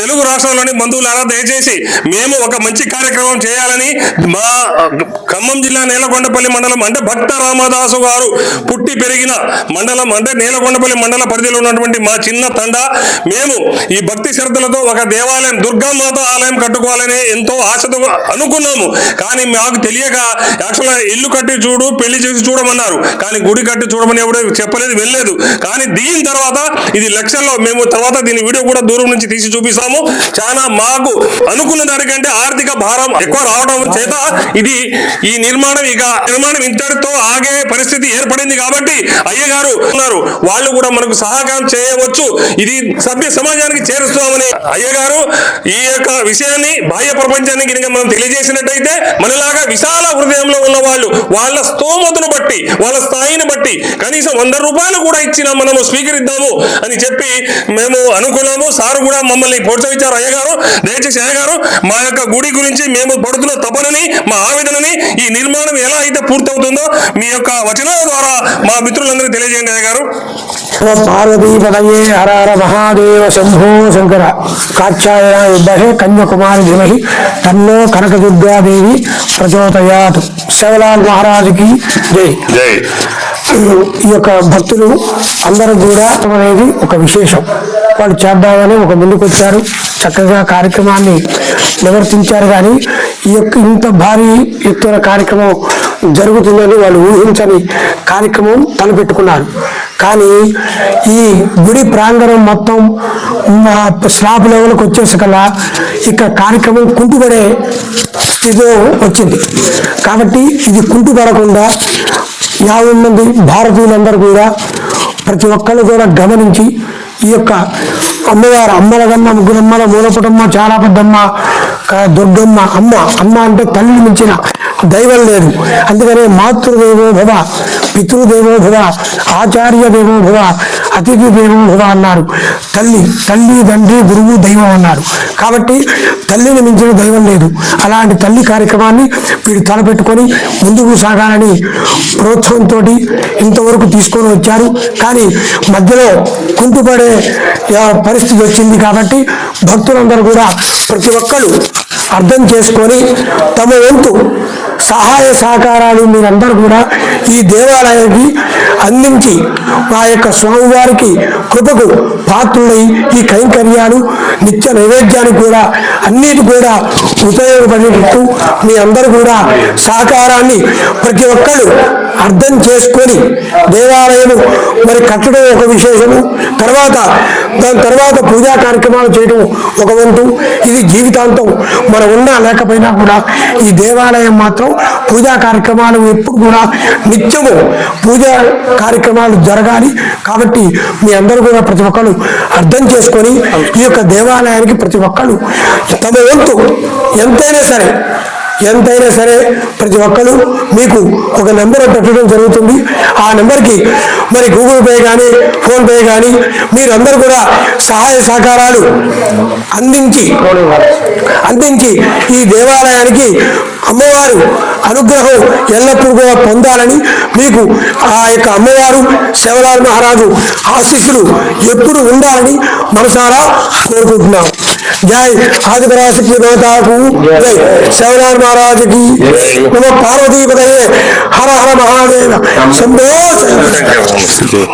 తెలుగు రాష్ట్రంలోని బంధువులారా దయచేసి మేము ఒక మంచి కార్యక్రమం చేయాలని మా ఖమ్మం జిల్లా నేలకొండపల్లి మండలం అంటే భక్త రామదాసు గారు పుట్టి పెరిగిన మండలం అంటే నేలకొండపల్లి మండల పరిధిలో ఉన్నటువంటి మా చిన్న తండ. మేము ఈ భక్తి శ్రద్ధలతో ఒక దేవాలయం దుర్గామాత ఆలయం కట్టుకోవాలని ఎంతో ఆశతో అనుకున్నాము. కానీ మాకు తెలియక యాక్చువల్గా ఇల్లు కట్టి చూడు పెళ్ళి చేసి చూడమన్నారు. కానీ గుడి కట్టి చూడమని ఎవడో చెప్పలేదు వెళ్ళలేదు. కానీ దీని తర్వాత ఇది లక్షల్లో మేము తర్వాత దీని వీడియో కూడా దూరం నుంచి తీసి చూపిస్తాము చాలా మాకు అనుకున్న దానికంటే ఆర్థిక భారం ఎక్కువ రావడం చేత ఇది ఈ నిర్మాణం ఇక నిర్మాణం ఇంతటితో ఆగే పరిస్థితి ఏర్పడింది కాబట్టి అయ్యగారు ఉన్నారు. వాళ్ళు కూడా మనకు సహకారం చేయవచ్చు. ఇది సభ్య సమాజానికి చేరుస్తామని అయ్యగారు ఈ యొక్క విషయాన్ని బాహ్య ప్రపంచానికి కనుక మనం తెలియజేసినట్టయితే మనలాగా విశాల హృదయంలో ఉన్న వాళ్ళు వాళ్ళ స్తోమతను బట్టి వాళ్ళ స్థాయిని బట్టి కనీసం వంద రూపాయలు కూడా ఇచ్చిన మనము స్వీకరిద్దాము అని చెప్పి మేము అనుకున్నాము. సార్ కూడా మమ్మల్ని ప్రోత్సహించారు అయ్యగారు దయచేసి అయ్యగారు మా యొక్క గుడి గురించి మేము పడుతున్న తపనని మా ఆవేదనని ఈ నిర్మాణం ఎలా అయితే పూర్తవుతుందో మీ యొక్క వచనాల ద్వారా మా మిత్రులందరికీ తెలియజేయండి అయ్యగారు. పార్వతీపదయే హర హర మహాదేవ శంభో శంకర. కాక్షాయణ కన్యాకుమారి ధీమహి. తన్నో కనకదుర్గాదేవి ప్రచోదయాత్. శివలాల్ మహారాజుకి జై. జై. ఈ యొక్క భక్తులు అందరూ కూడా అనేది ఒక విశేషం. వాళ్ళు చేద్దామని ఒక ముందుకు వచ్చారు. చక్కగా కార్యక్రమాన్ని నిర్వర్తించారు కానీ ఈ యొక్క ఇంత భారీ ఎత్తున కార్యక్రమం జరుగుతుందని వాళ్ళు ఊహించని కార్యక్రమం తలపెట్టుకున్నారు. కానీ ఈ గుడి ప్రాంగణం మొత్తం మా స్లాబ్ లెవెల్కి వచ్చేసకల్లా ఇక్కడ కార్యక్రమం కుంటుపడే స్థితిలో వచ్చింది. కాబట్టి ఇది కుంటుపడకుండా యాభై మంది భారతీయులందరూ కూడా ప్రతి ఒక్కళ్ళు కూడా గమనించి ఈ యొక్క అమ్మవారు అమ్మలగమ్మ ముగ్గురమ్మల మూలపుటమ్మ చాలా పెద్దమ్మ దుర్గమ్మ అమ్మ అమ్మ అంటే తల్లి మించిన దైవం లేదు. అందుకనే మాతృదేవో భవ పితృదేవో భవ ఆచార్య దేవో భవ అతిథి దేవో భవ అన్నారు. తల్లి తల్లి తండ్రి గురువు దైవం అన్నారు. కాబట్టి తల్లిని మించిన దైవం లేదు. అలాంటి తల్లి కార్యక్రమాన్ని వీడు తలపెట్టుకొని ముందుకు సాగాలని ప్రోత్సాహంతో ఇంతవరకు తీసుకొని వచ్చారు. కానీ మధ్యలో కుంటుపడే పరిస్థితి వచ్చింది కాబట్టి భక్తులందరూ కూడా ప్రతి ఒక్కరు అర్థం చేసుకొని తమ వంతు సహాయ సహకారాలు మీరందరూ కూడా ఈ దేవాలయానికి అందించి మా యొక్క స్వామివారికి కృపకు పాత్రులై ఈ కైంకర్యాలు నిత్య నైవేద్యానికి కూడా అన్నిటి కూడా ఉపయోగపడేటట్టు మీ అందరూ కూడా సహకారాన్ని ప్రతి ఒక్కరు అర్థం చేసుకొని దేవాలయము మరి కట్టడం ఒక విశేషము. తర్వాత దాని తర్వాత పూజా కార్యక్రమాలు చేయడం ఒక వంతు. ఇది జీవితాంతం మనం ఉన్నా లేకపోయినా కూడా ఈ దేవాలయం మాత్రం పూజా కార్యక్రమాలు ఎప్పుడు కూడా నిత్యము పూజా కార్యక్రమాలు జరగాలి. కాబట్టి మీ అందరూ కూడా ప్రతి ఒక్కరు అర్థం చేసుకొని ఈ యొక్క దేవాలయానికి ప్రతి ఒక్కరు తమ వంతు ఎంతైనా సరే ఎంతైనా సరే ప్రతి ఒక్కరు మీకు ఒక నెంబర్ పెట్టడం జరుగుతుంది. ఆ నెంబర్కి మరి గూగుల్ పే కానీ ఫోన్పే కానీ మీరందరూ కూడా సహాయ సహకారాలు అందించి అందించి ఈ దేవాలయానికి అమ్మవారు అనుగ్రహం ఎల్లప్పుడూ కూడా పొందాలని మీకు ఆ యొక్క అమ్మవారు శివలాల్ మహారాజు ఆశీస్సులు ఎప్పుడు ఉండాలని మనసారా కోరుకుంటున్నాం. జై ఆదిపరాశక్తి దేవతాకు జై శివలాల్ మహారాజుకి. నమ పార్వతీపదయే హర హర మహాదేవ. జై